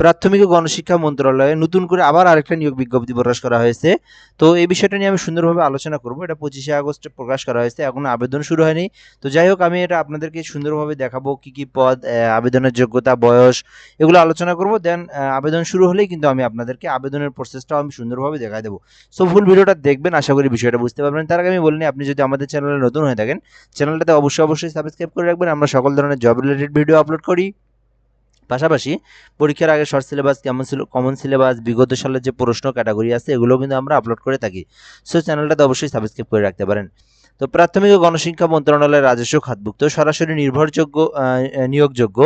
প্রাথমিক ও গণশিক্ষা মন্ত্রণালয়ে নতুন করে আবার আরেকটা নিয়োগ বিজ্ঞপ্তি প্রকাশ করা হয়েছে। তো এই বিষয়টা নিয়ে আমি সুন্দরভাবে আলোচনা করব। এটা পঁচিশে আগস্টে প্রকাশ করা হয়েছে, এখনও আবেদন শুরু হয়নি। তো যাই হোক, আমি এটা আপনাদেরকে সুন্দরভাবে দেখাবো কি কি পদ আবেদনের যোগ্যতা, বয়স, এগুলো আলোচনা করব। দেন আবেদন শুরু হলেই কিন্তু আমি আপনাদেরকে আবেদনের প্রসেসটাও আমি সুন্দরভাবে দেখাই দেবো। সো ফুল ভিডিওটা দেখবেন, আশা করি বিষয়টা বুঝতে পারবেন। তার আগে আমি বলিনি আপনি যদি আমাদের চ্যানেলে নতুন হয়ে থাকেন, চ্যানেলটাতে অবশ্যই অবশ্যই সাবস্ক্রাইব করে রাখবেন। আমরা সকল ধরনের জব রিলেটেড ভিডিও আপলোড করি। পাশাপাশি পরীক্ষার আগে শর্ট সিলেবাস কেমন ছিল কমন সিলেবাস বিগত সালের যে প্রশ্ন ক্যাটাগরি আছে এগুলো কিন্তু আমরা আপলোড করে থাকি। সো চ্যানেলটাতে অবশ্যই সাবস্ক্রাইব করে রাখতে পারেন। তো প্রাথমিক ও গণশিক্ষা মন্ত্রণালয়ের রাজস্ব খাতভুক্ত, সরাসরি নির্ভরযোগ্য নিয়োগযোগ্য,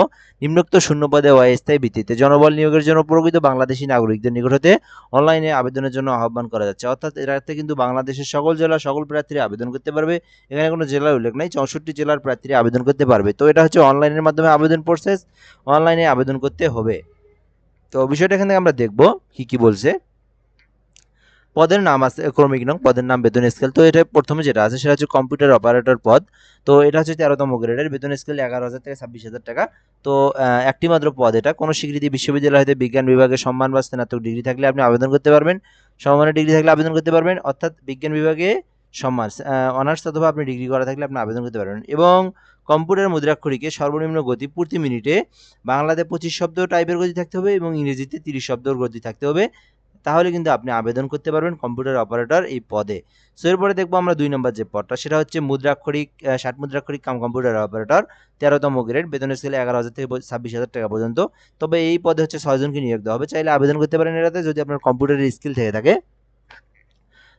নিম্নোক্ত শূন্যপদে অস্থায়ী ভিত্তিতে জনবল নিয়োগের জন্য প্রকৃত বাংলাদেশি নাগরিকদের নিকট হতে অনলাইনে আবেদনের জন্য আহ্বান করা যাচ্ছে। অর্থাৎ এটাতে কিন্তু বাংলাদেশের সকল জেলা সকল প্রার্থীরা আবেদন করতে পারবে। এখানে কোনো জেলার উল্লেখ নাই, চৌষট্টি জেলার প্রার্থীরা আবেদন করতে পারবে। তো এটা হচ্ছে অনলাইনের মাধ্যমে আবেদন প্রসেস অনলাইনে আবেদন করতে হবে। তো বিষয়টা এখানে আমরা দেখব, কি কি বলছে। পদের নাম আছে ক্রমিক নং পদের নাম বেতন স্কেল তো এটা প্রথমে যেটা আছে, সেটা হচ্ছে কম্পিউটার অপারেটর পদ। তো এটা হচ্ছে তেরোতম গ্রেডের বেতন স্কেল এগারো হাজার থেকে ছাব্বিশ হাজার টাকা। তো একটি মাত্র পদ এটা। কোনো স্বীকৃতি বিশ্ববিদ্যালয় হতে বিজ্ঞান বিভাগে সম্মান বা স্নাতক ডিগ্রি থাকলে আপনি আবেদন করতে পারবেন। সম্মানের ডিগ্রি থাকলে আবেদন করতে পারবেন। অর্থাৎ বিজ্ঞান বিভাগে সম্মান অনার্স অথবা আপনি ডিগ্রি করা থাকলে আপনি আবেদন করতে পারবেন। এবং কম্পিউটার মুদ্রাক্ষরিকে সর্বনিম্ন গতি প্রতি মিনিটে বাংলাতে পঁচিশ শব্দ টাইপের গতি থাকতে হবে এবং ইংরেজিতে তিরিশ শব্দর গতি থাকতে হবে। তাহলে কিন্তু আপনি আবেদন করতে পারবেন কম্পিউটার অপারেটর এই পদে। সো এরপরে দেখব আমরা দুই নম্বর যে পদটা, সেটা হচ্ছে মুদ্রাক্ষরিক ষাট মুদ্রাক্ষরিক কাম কম্পিউটার অপারেটর তেরোতম গ্রেড বেতনের স্কেলে এগারো হাজার থেকে ছাব্বিশ হাজার টাকা পর্যন্ত। তবে এই পদে হচ্ছে ছয়জনকে নিয়োগ দেওয়া হবে। চাইলে আবেদন করতে পারেন এটাতে যদি আপনার কম্পিউটারের স্কিল থেকে থাকে।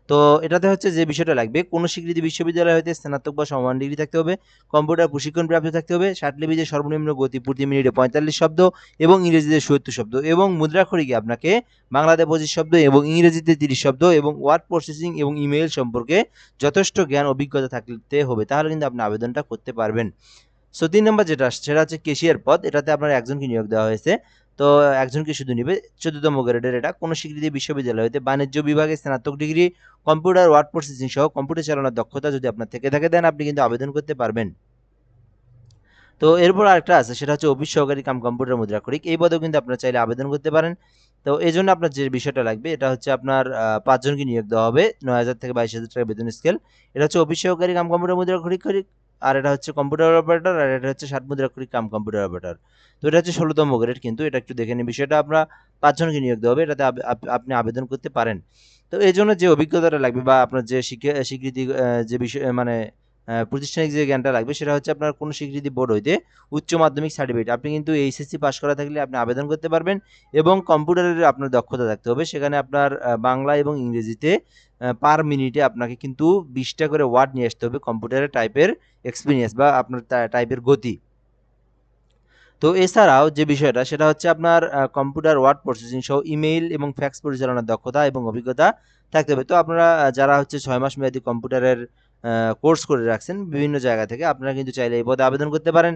তো এটাতে হচ্ছে যে বিষয়টা লাগবে, কোনো স্বীকৃতি বিশ্ববিদ্যালয় হতে স্নাতক বা সমান ডিগ্রি থাকতে হবে, কম্পিউটার প্রশিক্ষণ প্রাপ্ত থাকতে হবে লিপিতে সর্বনিম্ন গতি প্রতি মিনিটে পঁয়তাল্লিশ শব্দ এবং ইংরেজিতে সত্তর শব্দ এবং মুদ্রাক্ষরিকে আপনাকে বাংলাতে পঁচিশ শব্দ এবং ইংরেজিতে তিরিশ শব্দ এবং ওয়ার্ড প্রসেসিং এবং ইমেইল সম্পর্কে যথেষ্ট জ্ঞান অভিজ্ঞতা থাকতে হবে, তাহলে কিন্তু আপনি আবেদনটা করতে পারবেন। সো তিন নম্বর যেটা সেটা হচ্ছে কেশিয়ার পদ, এটাতে আপনার একজনকে নিয়োগ দেওয়া হয়েছে। তো একজনকে শুধু নিবে। চোদ্দতম গ্রেডের এটা। কোনো স্বীকৃতি বিশ্ববিদ্যালয় হতে বাণিজ্য বিভাগে স্নাতক ডিগ্রি, কম্পিউটার, ওয়ার্ড প্রসেসিং সহ কম্পিউটার চালানোর দক্ষতা যদি আপনার থেকে থাকে দেন আপনি কিন্তু আবেদন করতে পারবেন। তো এরপর আরেকটা আছে, সেটা হচ্ছে অফিস সহকারী কাম কম্পিউটার মুদ্রাক্ষরিক এই পদেও কিন্তু আপনারা চাইলে আবেদন করতে পারেন। তো এই জন্য আপনার যে বিষয়টা লাগবে, এটা হচ্ছে আপনার পাঁচজনকে নিয়োগ দেওয়া হবে। নয় হাজার থেকে বাইশ হাজার টাকা বেতন স্কেল এটা হচ্ছে অফিস সহকারী কাম কম্পিউটার মুদ্রাক্ষরিক আর এটা হচ্ছে কম্পিউটার অপারেটর আর এটা হচ্ছে সাত মুদ্রাক্ষরিক কাম কম্পিউটার অপারেটর তো এটা হচ্ছে ষোলোতম গ্রেড কিন্তু, এটা একটু দেখে নিন বিষয়টা আমরা পাঁচজনকে নিয়োগ দেওয়া হবে, এটাতে আপনি আবেদন করতে পারেন। তো এই জন্য যে অভিজ্ঞতাটা লাগবে বা আপনার যে স্বীকৃতি যে বিষয় মানে প্রতিষ্ঠানিক যে জ্ঞানটা লাগবে সেটা হচ্ছে আপনার কোনো স্বীকৃতি বোর্ড হইতে উচ্চ মাধ্যমিক সার্টিফিকেট আপনি কিন্তু এইচএসসি পাস করা থাকলে আপনি আবেদন করতে পারবেন এবং কম্পিউটারের আপনার দক্ষতা থাকতে হবে। সেখানে আপনার বাংলা এবং ইংরেজিতে পার মিনিটে আপনাকে কিন্তু বিশটা করে ওয়ার্ড নিয়ে আসতে হবে কম্পিউটারের টাইপের এক্সপিরিয়েন্স বা আপনার টাইপের গতি। তো এছাড়াও যে বিষয়টা, সেটা হচ্ছে আপনার কম্পিউটার ওয়ার্ড প্রসেসিং সহ ইমেইল এবং ফ্যাক্স পরিচালনার দক্ষতা এবং অভিজ্ঞতা থাকতে হবে। তো আপনারা যারা হচ্ছে ছয় মাস মেয়াদী কম্পিউটারের কোর্স করে রাখছেন বিভিন্ন জায়গা থেকে। আপনারা কিন্তু চাইলে এই পদে আবেদন করতে পারেন।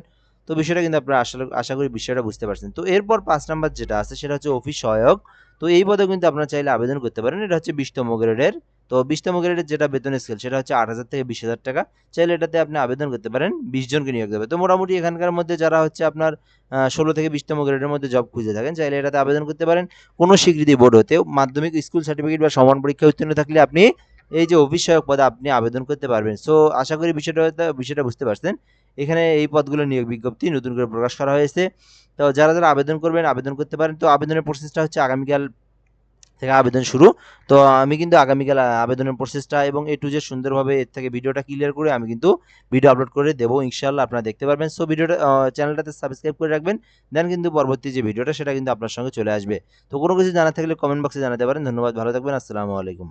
তো বিষয়টা কিন্তু আপনারা আশা আশা করি বিষয়টা বুঝতে পারছেন। তো এরপর পাঁচ নাম্বার যেটা আছে, সেটা হচ্ছে অফিস সহায়ক। তো এই পদে কিন্তু আপনারা চাইলে আবেদন করতে পারেন। এটা হচ্ছে বিশতম গ্রেডের। তো বিশতম গ্রেডের যেটা বেতন স্কেল সেটা হচ্ছে আট হাজার থেকে বিশ হাজার টাকা। চাইলে এটাতে আপনি আবেদন করতে পারেন, বিশ জনকে নিয়োগ দেবে। তো মোটামুটি এখানকার মধ্যে যারা হচ্ছে আপনার ষোলো থেকে বিশতম গ্রেডের মধ্যে জব খুঁজে থাকেন, চাইলে এটাতে আবেদন করতে পারেন। কোনো স্বীকৃতি বোর্ড হতে মাধ্যমিক স্কুল সার্টিফিকেট বা সমান পরীক্ষা উত্তীর্ণ থাকলে আপনি এই যে অফিস সহায়ক পদে আপনি আবেদন করতে পারবেন। সো আশা করি বিষয়টা বিষয়টা বুঝতে পারছেন। এখানে এই পদগুলো নিয়োগ বিজ্ঞপ্তি নতুন করে প্রকাশ করা হয়েছে। তো যারা যারা আবেদন করবেন, আবেদন করতে পারেন। তো আবেদনের প্রসেসটা হচ্ছে আগামীকাল থেকে আবেদন শুরু। তো আমি কিন্তু আগামীকাল আবেদনের প্রসেসটা এবং এ টু জেড সুন্দরভাবে এর থেকে ভিডিওটা ক্লিয়ার করে আমি কিন্তু ভিডিও আপলোড করে দেবো। ইনশাল্লাহ আপনারা দেখতে পারবেন। সো ভিডিওটা চ্যানেলটাতে সাবস্ক্রাইব করে রাখবেন। দেন কিন্তু পরবর্তী যে ভিডিওটা, সেটা কিন্তু আপনার সঙ্গে চলে আসবে। তো কোনো কিছু জানা থাকলে কমেন্ট বক্সে জানাতে পারেন। ধন্যবাদ। ভালো থাকবেন। আসসালামু আলাইকুম।